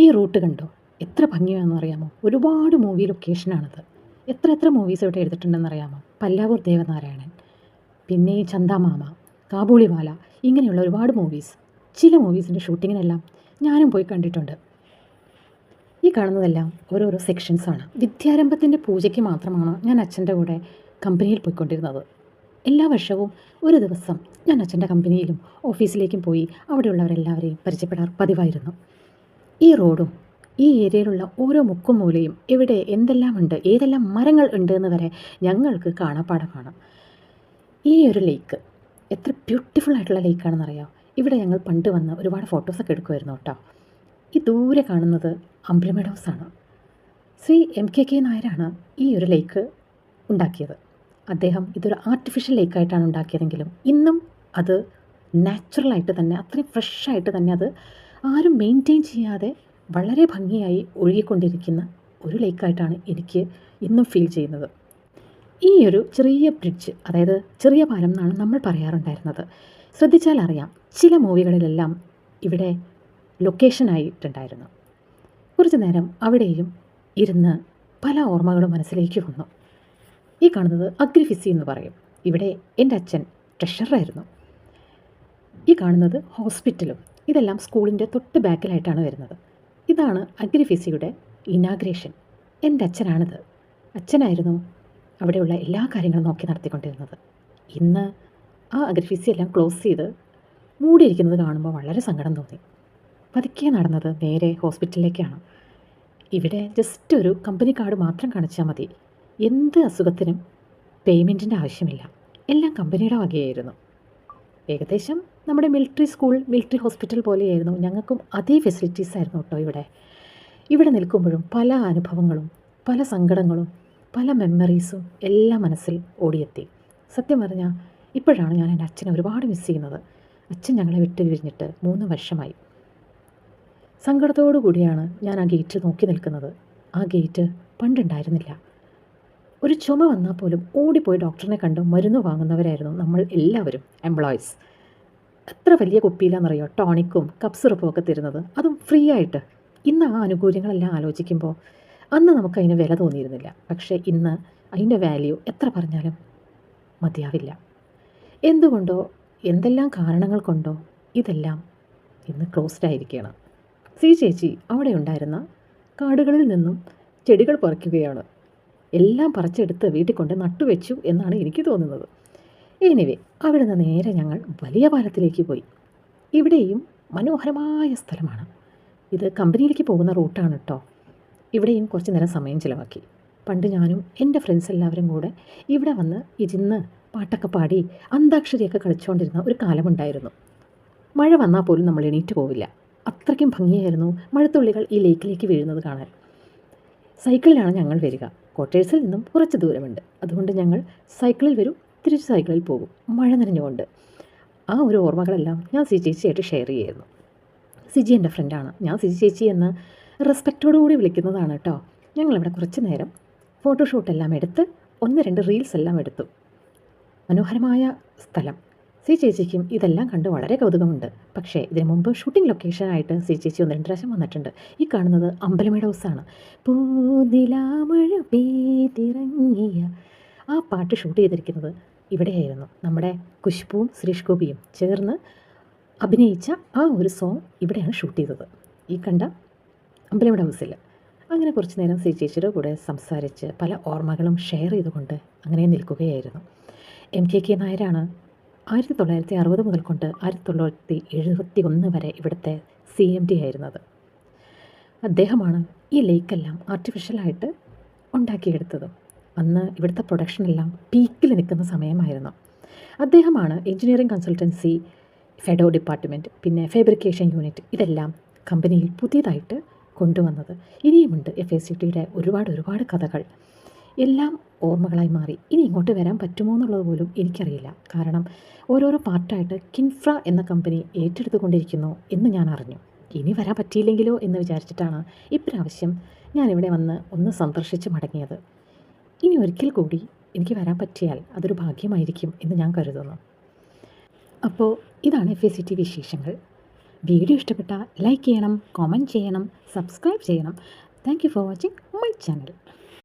ഈ റൂട്ട് കണ്ടോ? എത്ര ഭംഗിയാണെന്ന് അറിയാമോ? ഒരുപാട് മൂവി ലൊക്കേഷനാണത് എത്ര എത്ര മൂവീസ് ഇവിടെ എടുത്തിട്ടുണ്ടെന്ന് അറിയാമോ? പല്ലാവൂർ ദേവനാരായണൻ പിന്നെ ഈ ചന്ദാമാമ കാബൂളിവാല ഇങ്ങനെയുള്ള ഒരുപാട് മൂവീസ് ചില മൂവീസിന്റെ ഷൂട്ടിങ്ങിനെല്ലാം ഞാനും പോയി കണ്ടിട്ടുണ്ട്. ഈ കാണുന്നതെല്ലാം ഓരോരോ സെക്ഷൻസാണ് വിദ്യാരംഭത്തിന്റെ പൂജയ്ക്ക് മാത്രമാണ് ഞാൻ അച്ഛന്റെ കൂടെ കമ്പനിയിൽ പോയിക്കൊണ്ടിരുന്നത്? എല്ലാ വർഷവും ഒരു ദിവസം ഞാൻ അച്ഛന്റെ കമ്പനിയിലും ഓഫീസിലേക്കും പോയി അവിടെയുള്ളവരെല്ലാവരെയും പരിചയപ്പെടാറ് പതിവായിരുന്നു. ഈ റോഡും ഈ ഏരിയയിലുള്ള ഓരോ മുക്കും മൂലയും എവിടെ എന്തെല്ലാം ഉണ്ട് ഏതെല്ലാം മരങ്ങൾ ഉണ്ട് എന്ന് വരെ ഞങ്ങൾക്ക് കാണാപ്പാടമാണ് ഈ ഒരു ലേക്ക് എത്ര ബ്യൂട്ടിഫുൾ ആയിട്ടുള്ള ലേക്കാണെന്നറിയാം ഇവിടെ ഞങ്ങൾ പണ്ട് വന്ന് ഒരുപാട് ഫോട്ടോസൊക്കെ എടുക്കുമായിരുന്നു കേട്ടോ. ഈ ദൂരെ കാണുന്നത് അംബ്രമെഡോസാണ് ശ്രീ എം കെ കെ നായരാണ് ഈ ഒരു ലേക്ക് ഉണ്ടാക്കിയത്. അദ്ദേഹം ഇതൊരു ആർട്ടിഫിഷ്യൽ ലേക്കായിട്ടാണ് ഉണ്ടാക്കിയതെങ്കിലും ഇന്നും അത് നാച്ചുറലായിട്ട് തന്നെ അത്രയും ഫ്രഷായിട്ട് തന്നെ അത് ആരും മെയിന്റെയിൻ ചെയ്യാതെ വളരെ ഭംഗിയായി ഒഴുകിക്കൊണ്ടിരിക്കുന്ന ഒരു ലേക്കായിട്ടാണ് എനിക്ക് ഇന്നും ഫീൽ ചെയ്യുന്നത്. ഈ ഒരു ചെറിയ ബ്രിഡ്ജ് അതായത് ചെറിയ പാലം എന്നാണ് നമ്മൾ പറയാറുണ്ടായിരുന്നത്. ശ്രദ്ധിച്ചാൽ അറിയാം ചില മൂവികളിലെല്ലാം ഇവിടെ ലൊക്കേഷനായിട്ടുണ്ടായിരുന്നു കുറച്ച് നേരം അവിടെയും ഇരുന്ന് പല ഓർമ്മകളും മനസ്സിലേക്ക് വന്നു. ഈ കാണുന്നത് അഗ്രിഫിസി എന്ന് പറയും. ഇവിടെ എന്റെ അച്ഛൻ ട്രഷറായിരുന്നു ഈ കാണുന്നത് ഹോസ്പിറ്റലും ഇതെല്ലാം സ്കൂളിന്റെ തൊട്ട് ബാക്കിലായിട്ടാണ് വരുന്നത്. ഇതാണ് അഗ്രിഫിസിയുടെ ഇനാഗ്രേഷൻ. എന്റെ അച്ഛനാണിത്. അച്ഛനായിരുന്നു അവിടെയുള്ള എല്ലാ കാര്യങ്ങളും നോക്കി നടത്തിക്കൊണ്ടിരുന്നത്. ഇന്ന് ആ അഗ്രിഫിസി എല്ലാം ക്ലോസ് ചെയ്ത് മൂടിയിരിക്കുന്നത് കാണുമ്പോൾ വളരെ സങ്കടം തോന്നി. പതുക്കെ നടന്നത് നേരെ ഹോസ്പിറ്റലിലേക്കാണ്. ഇവിടെ ജസ്റ്റ് ഒരു കമ്പനി കാർഡ് മാത്രം കാണിച്ചാൽ മതി. എന്ത് അസുഖത്തിനും പേയ്മെന്റിന്റെ ആവശ്യമില്ല. എല്ലാം കമ്പനിയുടെ വകയായിരുന്നു. ഏകദേശം നമ്മുടെ മിലിറ്ററി സ്കൂൾ മിലിറ്ററി ഹോസ്പിറ്റൽ പോലെയായിരുന്നു. ഞങ്ങൾക്കും അതേ ഫെസിലിറ്റീസ് ആയിരുന്നു കേട്ടോ ഇവിടെ. ഇവിടെ നിൽക്കുമ്പോഴും പല അനുഭവങ്ങളും പല സങ്കടങ്ങളും പല മെമ്മറീസും എല്ലാം മനസ്സിൽ ഓടിയെത്തി. സത്യം പറഞ്ഞാൽ ഇപ്പോഴാണ് ഞാൻ എന്റെ അച്ഛനെ ഒരുപാട് മിസ് ചെയ്യുന്നത്. അച്ഛൻ ഞങ്ങളെ വിട്ട് പിരിഞ്ഞിട്ട് മൂന്ന് വർഷമായി. സങ്കടത്തോടു കൂടിയാണ് ഞാൻ ആ ഗേറ്റ് നോക്കി നിൽക്കുന്നത്. ആ ഗേറ്റ് പണ്ടുണ്ടായിരുന്നില്ല. ഒരു ചുമ വന്നാൽ പോലും ഓടിപ്പോയി ഡോക്ടറിനെ കണ്ട് മരുന്ന് വാങ്ങുന്നവരായിരുന്നു നമ്മൾ എല്ലാവരും എംപ്ലോയീസ് എത്ര വലിയ കുപ്പിയിലാണെന്നറിയോ ടോണിക്കും കപ്പ് സിറപ്പും ഒക്കെ തരുന്നത്. അതും ഫ്രീ ആയിട്ട്. ഇന്ന് ആ ആനുകൂല്യങ്ങളെല്ലാം ആലോചിക്കുമ്പോൾ അന്ന് നമുക്ക് അതിന് വില തോന്നിയിരുന്നില്ല. പക്ഷേ ഇന്ന് അതിന്റെ വാല്യൂ എത്ര പറഞ്ഞാലും മതിയാവില്ല. എന്തുകൊണ്ടോ എന്തെല്ലാം കാരണങ്ങൾ കൊണ്ടോ ഇതെല്ലാം ഇന്ന് ക്ലോസ്ഡ് ആയിരിക്കുകയാണ്. സി ചേച്ചി അവിടെ ഉണ്ടായിരുന്ന കാടുകളിൽ നിന്നും ചെടികൾ പറിക്കുകയാണ്. എല്ലാം പറിച്ചെടുത്ത് വീട്ടിൽ കൊണ്ട് നട്ടുവെച്ചു എന്നാണ് എനിക്ക് തോന്നുന്നത്. എനിവേ അവിടെ നിന്ന് നേരെ ഞങ്ങൾ വലിയ പാലത്തിലേക്ക് പോയി. ഇവിടെയും മനോഹരമായ സ്ഥലമാണ്. ഇത് കമ്പനിയിലേക്ക് പോകുന്ന റൂട്ടാണ് കേട്ടോ ഇവിടെയും കുറച്ച് നേരം സമയം ചിലവാക്കി. പണ്ട് ഞാനും എന്റെ ഫ്രണ്ട്സ് എല്ലാവരും കൂടെ ഇവിടെ വന്ന് ഇരുന്ന് പാട്ടൊക്കെ പാടി അന്താക്ഷരിയൊക്കെ കളിച്ചുകൊണ്ടിരുന്ന ഒരു കാലമുണ്ടായിരുന്നു. മഴ വന്നാൽ പോലും നമ്മൾ എണീറ്റ് പോവില്ല. അത്രയ്ക്കും ഭംഗിയായിരുന്നു മഴത്തുള്ളികൾ ഈ ലേക്കിലേക്ക് വീഴുന്നത് കാണാൻ. സൈക്കിളിലാണ് ഞങ്ങൾ വരിക. കോട്ടേഴ്സിൽ നിന്നും കുറച്ച് ദൂരമുണ്ട്. അതുകൊണ്ട് ഞങ്ങൾ സൈക്കിളിൽ വരും തിരിച്ച് സൈക്കിളിൽ പോകും. മഴ നനഞ്ഞുകൊണ്ട്. ആ ഒരു ഓർമ്മകളെല്ലാം ഞാൻ സിജി ചേച്ചിയായിട്ട് ഷെയർ ചെയ്യായിരുന്നു സിജി എന്റെ ഫ്രണ്ടാണ് ഞാൻ സിജി ചേച്ചി എന്ന് റെസ്പെക്റ്റോടുകൂടി വിളിക്കുന്നതാണ് കേട്ടോ. ഞങ്ങളിവിടെ കുറച്ച് നേരം ഫോട്ടോഷൂട്ടെല്ലാം എടുത്ത് ഒന്ന് രണ്ട് റീൽസ് എല്ലാം എടുത്തു. മനോഹരമായ സ്ഥലം. സി ചേച്ചിക്കും ഇതെല്ലാം കണ്ട് വളരെ കൗതുകമുണ്ട്. പക്ഷേ ഇതിനു മുമ്പ് ഷൂട്ടിംഗ് ലൊക്കേഷനായിട്ട് സി ചേച്ചി ഒന്ന് രണ്ട് പ്രാവശ്യം വന്നിട്ടുണ്ട്. ഈ കാണുന്നത് അമ്പലമേട ഹൗസാണ് പൂനിലാമഴ പെയ്തിറങ്ങിയ ആ പാട്ട് ഷൂട്ട് ചെയ്തിരിക്കുന്നത് ഇവിടെയായിരുന്നു. നമ്മുടെ കുഷ്ബുവും സുരേഷ് ഗോപിയും ചേർന്ന് അഭിനയിച്ച ആ ഒരു സോങ് ഇവിടെയാണ് ഷൂട്ട് ചെയ്തത്. ഈ കണ്ട അമ്പലവിട ഹൗസിൽ അങ്ങനെ കുറച്ച് നേരം സി ചേച്ചിയുടെ കൂടെ സംസാരിച്ച് പല ഓർമ്മകളും ഷെയർ ചെയ്തുകൊണ്ട് അങ്ങനെ നിൽക്കുകയായിരുന്നു. എം കെ കെ നായരാണ് ആയിരത്തി തൊള്ളായിരത്തി അറുപത് മുതൽ കൊണ്ട് ആയിരത്തി തൊള്ളായിരത്തി എഴുപത്തി ഒന്ന് വരെ ഇവിടുത്തെ സി എം ഡി ആയിരുന്നത്. അദ്ദേഹമാണ് ഈ ലേക്കെല്ലാം ആർട്ടിഫിഷ്യലായിട്ട് ഉണ്ടാക്കിയെടുത്തത്. അന്ന് ഇവിടുത്തെ പ്രൊഡക്ഷൻ എല്ലാം പീക്കിൽ നിൽക്കുന്ന സമയമായിരുന്നു. അദ്ദേഹമാണ് എഞ്ചിനീയറിംഗ് കൺസൾട്ടൻസി ഫെഡോ ഡിപ്പാർട്ട്മെന്റ് പിന്നെ ഫാബ്രിക്കേഷൻ യൂണിറ്റ് ഇതെല്ലാം കമ്പനിയിൽ പുതിയതായിട്ട് കൊണ്ടുവന്നത്. ഇനിയുമുണ്ട് എഫ് എസ് സി ടിയുടെ ഒരുപാട് ഒരുപാട് കഥകൾ. എല്ലാം ഓർമ്മകളായി മാറി. ഇനി ഇങ്ങോട്ട് വരാൻ പറ്റുമോ എന്നുള്ളത് പോലും എനിക്കറിയില്ല. കാരണം ഓരോരോ പാർട്ടായിട്ട് കിൻഫ്ര എന്ന കമ്പനി ഏറ്റെടുത്തുകൊണ്ടിരിക്കുന്നു എന്ന് ഞാൻ അറിഞ്ഞു. ഇനി വരാൻ പറ്റിയില്ലെങ്കിലോ എന്ന് വിചാരിച്ചിട്ടാണ് ഇപ്രാവശ്യം ഞാനിവിടെ വന്ന് ഒന്ന് സന്ദർശിച്ച് മടങ്ങിയത്. ഇനി ഒരിക്കൽ കൂടി എനിക്ക് വരാൻ പറ്റിയാൽ അതൊരു ഭാഗ്യമായിരിക്കും എന്ന് ഞാൻ കരുതുന്നു. അപ്പോൾ ഇതാണ് എഫ് എ സി ടി വിശേഷങ്ങൾ. വീഡിയോ ഇഷ്ടപ്പെട്ടാൽ ലൈക്ക് ചെയ്യണം കോമന്റ് ചെയ്യണം സബ്സ്ക്രൈബ് ചെയ്യണം. Thank you for watching my channel